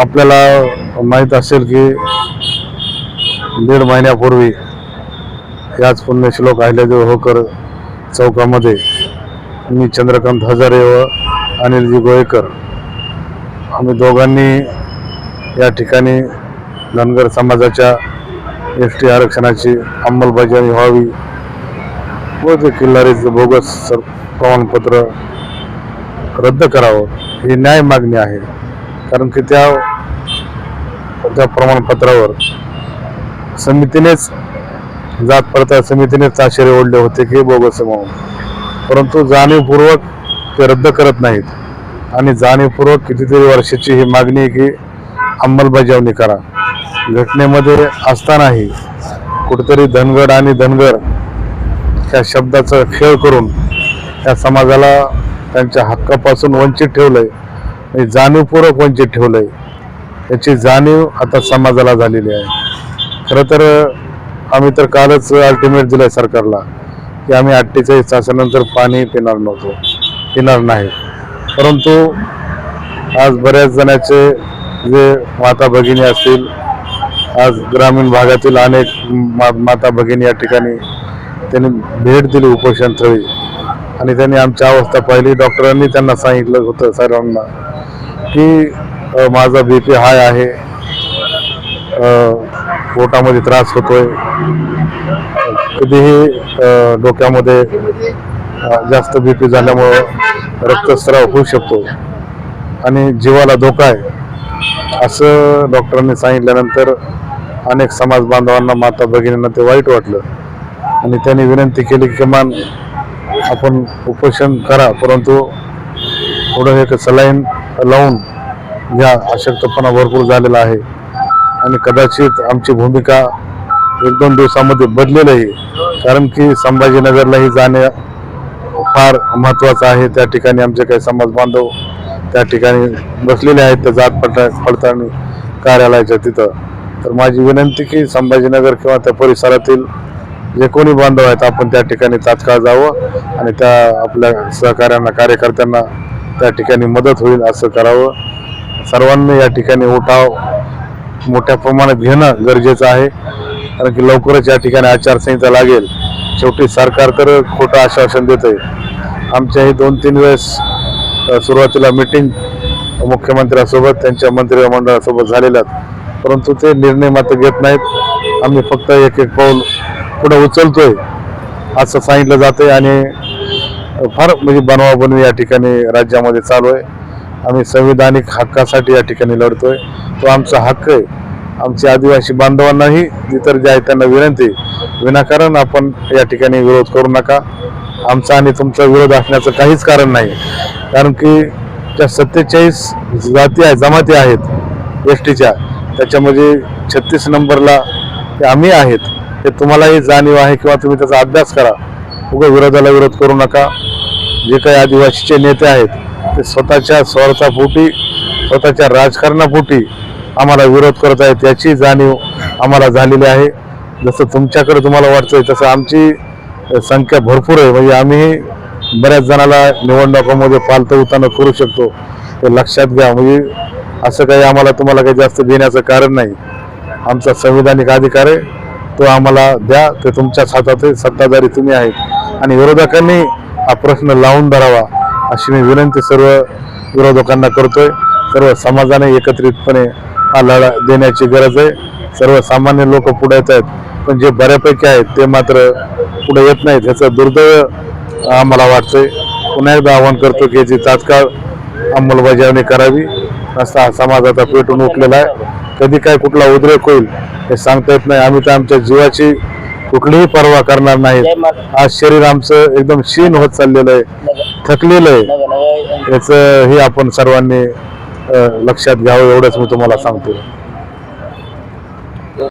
आपल्याला माहीत असेल की दीड महिन्यापूर्वी याच पुण्यश्लोक अहिल्यादेव होकर चौकामध्ये मी चंद्रकांत हजारे व अनिलजी गोयकर आम्ही दोघांनी या ठिकाणी धनगर समाजाच्या एस टी आरक्षणाची अंमलबजावणी व्हावी व ते किल्लारीचं बोगस प्रमाणपत्र रद्द करावं ही न्याय मागणी आहे. कारण की त्या त्या प्रमाणपत्रावर समितीनेच जात पडताळ समितीनेच आश्चर्य ओढले होते की बोगस म्हणून. परंतु जाणीवपूर्वक ते रद्द करत नाहीत. आणि जाणीवपूर्वक कितीतरी वर्षाची ही मागणी आहे की अंमलबजावणी करा. घटनेमध्ये असतानाही कुठेतरी धनगड आणि धनगर ह्या शब्दाचा खेळ करून त्या समाजाला त्यांच्या हक्कापासून वंचित ठेवलंय. आणि जाणीवपूर्वक वंचित ठेवलंय. याची जाणीव आता समाजाला झालेली आहे. खरं तर आम्ही तर कालच अल्टिमेट दिलंय सरकारला की आम्ही अठ्ठेचाळीस तासानंतर पाणी पिणार नव्हतो पिणार नाही. परंतु आज बऱ्याच जणांचे जे माता भगिनी असतील आज ग्रामीण भागातील अनेक मा माता भगिनी या ठिकाणी त्यांनी भेट दिली उपोषण स्थळी आणि त्यांनी आमची अवस्था पाहिली. डॉक्टरांनी त्यांना सांगितलं होतं सर्वांना की माझा बी पी हाय आहे. पोटामध्ये त्रास होतोय. कधीही डोक्यामध्ये जास्त बी पी झाल्यामुळं रक्तस्राव होऊ शकतो. आणि जीवाला धोका आहे. असं डॉक्टरांनी सांगितल्यानंतर अनेक समाज बांधवांना माता भगिनींना ते वाईट वाटलं. आणि त्यांनी विनंती केली की किमान आपण उपोषण करा परंतु थोडं एक सलाईन लावून या अशक्तपणा भरपूर झालेला आहे. आणि कदाचित आमची भूमिका एक दोन दिवसामध्ये बदलेल आहे कारण की संभाजीनगरलाही जाणे फार महत्वाचं आहे. त्या ठिकाणी आमचे काही समाज बांधव त्या ठिकाणी बसलेले आहेत. त्या जात पडता पडताळणी कार्यालयाच्या तिथं. तर माझी विनंती की संभाजीनगर किंवा त्या परिसरातील जे कोणी बांधव आहेत आपण त्या ठिकाणी तात्काळ जावं आणि त्या आपल्या सहकाऱ्यांना कार्यकर्त्यांना त्या ठिकाणी मदत होईल असं करावं. सर्वांनी या ठिकाणी उठाव मोठ्या प्रमाणात घेणं गरजेचं आहे. कारण की लवकरच या ठिकाणी आचारसंहिता लागेल. शेवटी सरकार तर खोटं आश्वासन देत आहे आमच्याही दोन तीन वेळेस सुरुवातीला मिटिंग मुख्यमंत्र्यांसोबत त्यांच्या मंत्रिमंडळासोबत झालेल्या आहेत. परंतु ते निर्णय मात्र घेत नाहीत. आम्ही फक्त एक एक पाऊल पुढे उचलतोय असं सांगितलं जातंय. आणि फार म्हणजे बनवाबनवी या ठिकाणी राज्यामध्ये चालू आहे. आम्ही संविधानिक हक्कासाठी या ठिकाणी लढतोय. तो आमचा हक्क आहे. आमच्या आदिवासी बांधवांनाही इतर जे आहेत त्यांना विनंती विनाकारण आपण या ठिकाणी विरोध करू नका. आमचा आणि तुमचा विरोध असण्याचं काहीच कारण नाही. कारण की ज्या सत्तेचाळीस जाती आहे जमाती आहेत एस टीच्या त्याच्यामध्ये छत्तीस नंबरला आम्ही आहेत हे तुम्हालाही जाणीव आहे किंवा तुम्ही त्याचा अभ्यास करा. उगा विरोधाला विरोध करू नका. जे काही आदिवासीचे नेते आहेत ते स्वतःच्या स्वार्थापोटी स्वतःच्या राजकारणापोटी आम्हाला विरोध करत आहेत याची जाणीव आम्हाला झालेली आहे. जसं तुमच्याकडे तुम्हाला वाटतंय तसं आमची संख्या भरपूर आहे. म्हणजे आम्ही बऱ्याच जणाला निवडणुकामध्ये पालतं उतानं करू शकतो. ते लक्षात घ्या. म्हणजे असं काही आम्हाला तुम्हाला काही जास्त देण्याचं कारण नाही. आमचा संविधानिक अधिकार आहे तो आम्हाला द्या. ते तुमच्याच हातात आहे. सत्ताधारी तुम्ही आहेत. आणि विरोधकांनी हा प्रश्न लावून धरावा अशी मी विनंती सर्व विरोधकांना करतोय. सर्व समाजाने एकत्रितपणे हा लढा देण्याची गरज आहे. सर्व सामान्य लोक पुढे येत आहेत पण जे बऱ्यापैकी आहेत ते मात्र पुढे येत नाहीत ह्याचं दुर्दैव आम्हाला वाटतंय. पुन्हा एकदा आवाहन करतो की याची तात्काळ अंमलबजावणी करावी. असा हा समाज आता पेटून उठलेला आहे. कधी काय कुठला उद्रेक होईल हे सांगता येत नाही. आम्ही तर आमच्या जीवाची कुठलीही पर्वा करणार नाही आज शरीर आमचं एकदम क्षीण होत चाललेलं आहे. थकलेलं आहे. याचं हे आपण सर्वांनी लक्षात घ्यावं एवढंच मी तुम्हाला सांगतो.